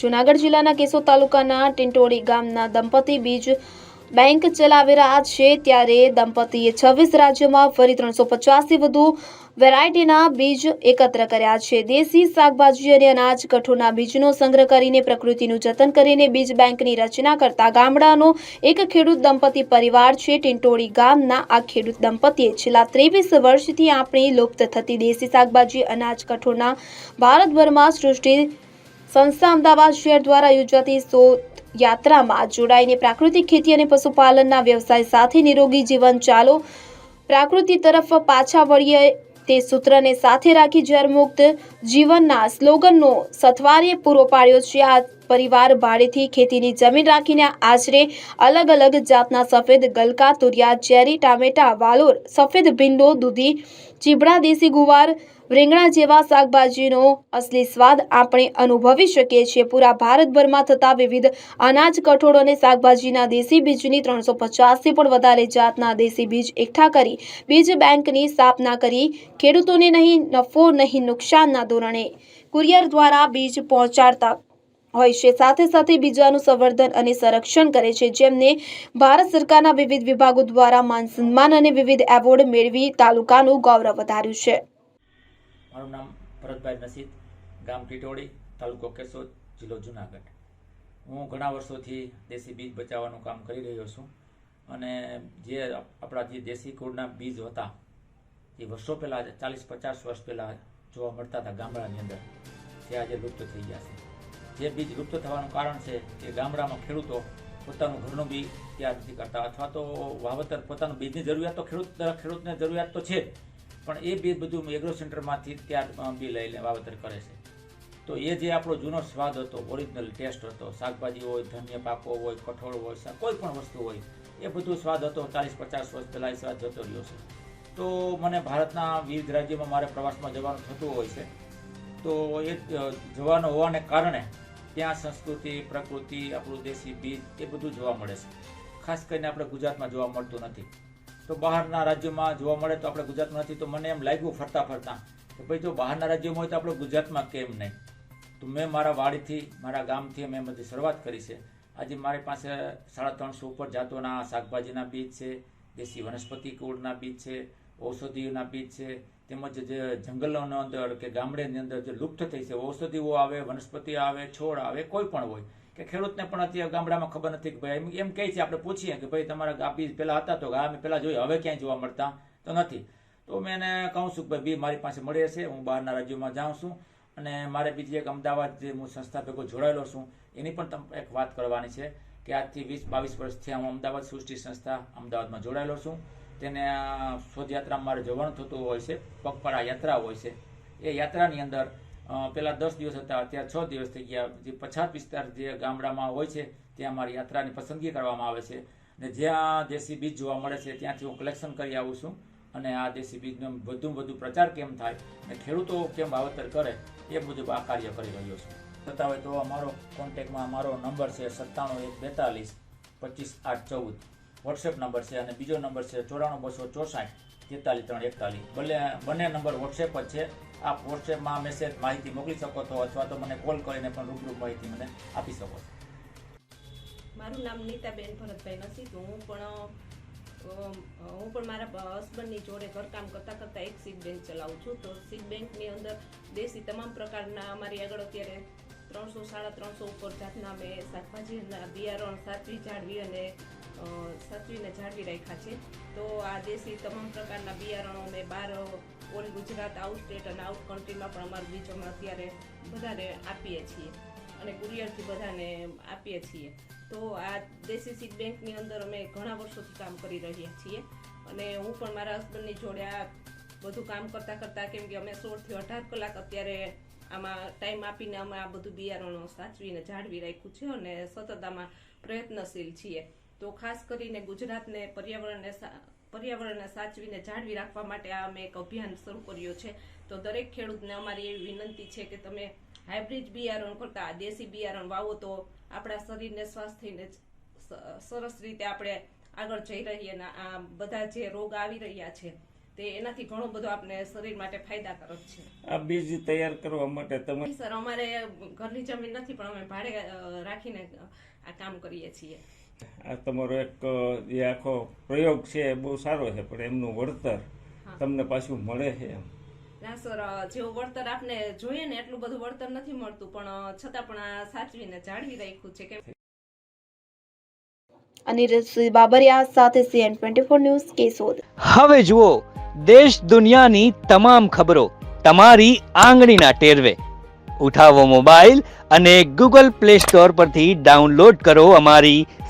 જૂનાગઢ જિલ્લાના કેશોદ તાલુકાના ટિંટોળી ગામના દંપતી બીજ બેંક ચલાવી રહ્યા છે. ત્યારે દંપતીએ છવ્વીસ રાજ્યોમાં ફરી ત્રણસો પચાસથી વધુ વેરાયટીના બીજ એકત્ર કર્યા છે. દેશી શાકભાજી અને અનાજ કઠોળના બીજનો સંગ્રહ કરીને પ્રકૃતિનું જતન કરીને બીજ બેંકની રચના કરતા ગામડાનો એક ખેડૂત દંપતી પરિવાર છે. ટિંટોળી ગામના આ ખેડૂત દંપતીએ છેલ્લા ત્રેવીસ વર્ષથી આપણી લુપ્ત થતી દેશી શાકભાજી, અનાજ કઠોળના ભારતભરમાં સૃષ્ટિ સંસ્થા અમદાવાદ શહેર દ્વારા યોજાતી શોધ યાત્રામાં જોડાઈને પ્રાકૃતિક ખેતી અને પશુપાલનના વ્યવસાય સાથે નિરોગી જીવન ચાલો. પ્રાકૃતિ તરફ પાછા વળીએ તે સૂત્રને સાથે રાખી ઝેરમુક્ત જીવનના સ્લોગનનો સથવારે પૂરો પાડ્યો છે. આ પરિવાર ભાડેથી ખેતીની જમીન રાખીને આશરે અલગ અલગ જાતના સફેદ ગલકા, તુરિયા, ચેરી, ટામેટા, વાલોર, સફેદ ભીંડો, દૂધી, ચીબડા, દેશી ગુવાર રીંગણા જેવા શાકભાજીનો અસલી સ્વાદ આપણે અનુભવી શકીએ છીએ. પૂરા ભારતભરમાં થતા વિવિધ અનાજ કઠોળ અને શાકભાજીના દેશી બીજની ત્રણસો પચાસથી પણ વધારે જાતના દેશી બીજ એકઠા કરી બીજ બેંકની સ્થાપના કરી. ખેડૂતોને નહીં, નફો નહીં, નુકસાનના ધોરણે કુરિયર દ્વારા બીજ પહોંચાડતા હોય છે. સાથે સાથે બીજાનું સંવર્ધન અને સંરક્ષણ કરે છે. જેમને ભારત સરકારના વિવિધ વિભાગો દ્વારા માન સન્માન અને વિવિધ એવોર્ડ મેળવી તાલુકાનું ગૌરવ વધાર્યું છે. મારું નામ ભરતભાઈ નસીદ, ગામ ટીટોળી, તાલુકો કેશોદ, જિલ્લો જુનાગઢ. હું ઘણા વર્ષોથી દેશી બીજ બચાવવાનું કામ કરી રહ્યો છું અને જે આપણા જે દેશી કુળના બીજ હતા, એ વર્ષો પહેલાં, ચાલીસ પચાસ વર્ષ પહેલાં જોવા મળતા હતા ગામડાની અંદર, જે આજે લુપ્ત થઈ ગયા છે. જે બીજ લુપ્ત થવાનું કારણ છે કે ગામડામાં ખેડૂતો પોતાનું ઘરનું બી તૈયાર નથી કરતા અથવા તો વાવતર પોતાનું બીજની જરૂરિયાત તો ખેડૂત ખેડૂતને જરૂરિયાત તો છે પણ એ બી બધું એગ્રો સેન્ટરમાંથી ત્યાં બી લઈને વાવેતર કરે છે. તો એ જે આપણો જૂનો સ્વાદ હતો ઓરિજિનલ ટેસ્ટ હતો, શાકભાજી હોય, ધન્ય પાકો હોય, કઠોળ હોય કોઈ પણ વસ્તુ હોય, એ બધું સ્વાદ હતો, ચાલીસ પચાસ વર્ષ પહેલાં સ્વાદ જતો રહ્યો છે. તો મને ભારતના વિવિધ રાજ્યોમાં મારે પ્રવાસમાં જવાનું થતું હોય છે. તો એ જવાનું હોવાને કારણે ત્યાં સંસ્કૃતિ, પ્રકૃતિ, આપણું દેશી બીજ એ બધું જોવા મળે છે. ખાસ કરીને આપણે ગુજરાતમાં જોવા મળતું નથી. તો બહારના રાજ્યોમાં જોવા મળે તો આપણે ગુજરાતમાં નથી. તો મને એમ લાગ્યું ફરતા ફરતા કે ભાઈ જો બહારના રાજ્યોમાં હોય તો આપણે ગુજરાતમાં કેમ નહીં? તો મેં મારા વાડીથી, મારા ગામથી મેં બધી શરૂઆત કરી છે. આજે મારી પાસે સાડા ત્રણસો ઉપર જાતોના શાકભાજીના બીજ છે, દેશી વનસ્પતિ કુળના બીજ છે, ઔષધિઓના બીજ છે, તેમજ જે જંગલોની અંદર કે ગામડેની અંદર જે લુપ્ત થઈ છે, ઔષધિઓ આવે, વનસ્પતિ આવે, છોડ આવે, કોઈ પણ હોય. કે ખેડૂતને પણ અત્યારે ગામડામાં ખબર નથી કે ભાઈ, એમ કહે છે, આપણે પૂછીએ કે ભાઈ, તમારા આ બીજ પહેલા હતા તો આ મેં પહેલાં જોયું, હવે ક્યાંય જોવા મળતા તો નથી. તો મેં એને કહું છું કે ભાઈ, બી મારી પાસે મળી રહેશે હું બહારના રાજ્યોમાં જાઉં છું અને મારે બીજી એક અમદાવાદ જે હું સંસ્થા ભેગો જોડાયેલો છું, એની પણ તમે એક વાત કરવાની છે કે આજથી વીસ, બાવીસ વર્ષથી હું અમદાવાદ સૃષ્ટિ સંસ્થા અમદાવાદમાં જોડાયેલો છું. તેને શોધયાત્રામાં મારે જવાનું થતું હોય છે, પગપાળા યાત્રા હોય છે. એ યાત્રાની અંદર પેલા દસ દિવસ હતા, અત્યારે છ દિવસ થઈ ગયા. જે પછાત વિસ્તાર જે ગામડામાં હોય છે, ત્યાં મારી યાત્રાની પસંદગી કરવામાં આવે છે. ને જ્યાં દેશી બીજ જોવા મળે છે, ત્યાંથી હું કલેક્શન કરી આવું છું. અને આ દેશી બીજનો વધુ વધુ પ્રચાર કેમ થાય અને ખેડૂતો કેમ વાવેતર કરે, એ મુજબ આ કાર્ય કરી રહ્યો છું. થતા હોય તો અમારો કોન્ટેક્ટમાં અમારો નંબર છે, સત્તાણું એક બેતાલીસ પચીસ આઠ ચૌદ. વોટ્સએપ નંબર છે અને બીજો નંબર છે ચોરાણું બસો ચોસાઠ તેતાલીસ ત્રણ એકતાલીસ. ભલે બંને નંબર વોટ્સએપ જ છે. આપ વોટ્સએપમાં મેસેજ માહિતી મોકલી શકો છો અથવા તો મને કોલ કરીને પણ રૂબરૂ માહિતી મને આપી શકો છો. મારું નામ નીતાબેન ભરતભાઈ તો હું પણ હું પણ મારા હસબન્ડની જોડે ઘરકામ કરતાં કરતાં એક સીટ બેંક ચલાવું છું. તો સીટ બેંકની અંદર દેશી તમામ પ્રકારના અમારી આગળ અત્યારે ત્રણસો, સાડા ત્રણસો ઉપર જાતના અમે શાકભાજીના બિયારણ સાચવી જાળવી અને સાચવીને જાળવી રાખ્યા છે. તો આ દેશી તમામ પ્રકારના બિયારણો અમે બહાર ઓલ ગુજરાત આઉટ સ્ટેટ અને આઉટ કન્ટ્રીમાં પણ અમારું બીજ અત્યારે બધાને આપીએ છીએ. અને કુરિયરથી બધાને આપીએ છીએ. તો આ દેશી સીડ બેંકની અંદર અમે ઘણા વર્ષોથી કામ કરી રહ્યા છીએ. અને હું પણ મારા હસબન્ડની જોડે આ બધું કામ કરતાં કરતાં, કેમ કે અમે સોળથી અઢાર કલાક અત્યારે આમાં ટાઈમ આપીને અમે આ બધું બિયારણો સાચવીને જાળવી રાખ્યું છે અને સતત આમાં પ્રયત્નશીલ છીએ. તો ખાસ કરીને ગુજરાતને પર્યાવરણને પર્યાવરણને સાચવીને જાળવી રાખવા માટે આ અમે એક અભિયાન શરૂ કર્યો છે. તો દરેક ખેડૂતને અમારી એવી વિનંતી છે કે તમે હાઇબ્રિડ બિયારણ કરતા દેશી બિયારણ વાવો તો આપણા શરીરને સ્વાસ્થ્યને સરસ રીતે આપણે આગળ જઈ રહીએ અને આ બધા જે રોગ આવી રહ્યા છે તે એનાથી ઘણો બધો આપણે શરીર માટે ફાયદાકારક છે. આ બીજ તૈયાર કરવા માટે તમે સર અમારે ઘરની જમીન નથી પણ અમે ભાડે રાખીને આ કામ કરીએ છીએ. આ તમારો એક જે આખો પ્રયોગ છે એ બહુ સારો છે પણ એમનું વળતર તમને પાછું મળે છે એમ. ના સર જેવું વળતર આપને જોઈએ ને એટલું બધું વળતર નથી મળતું પણ છતાં પણ આ સાચવીને જાળવી રાખ્યું છે કેમ? અનિરુદ્ધ બાબરિયા સાથે CN twenty four news Keshod. હવે જુઓ દેશ દુનિયાની તમામ ખબરો તમારી આંગળીના ટેરવે. ઉઠાવો મોબાઈલ અને ગૂગલ પ્લે સ્ટોર પરથી ડાઉનલોડ કરો અમારી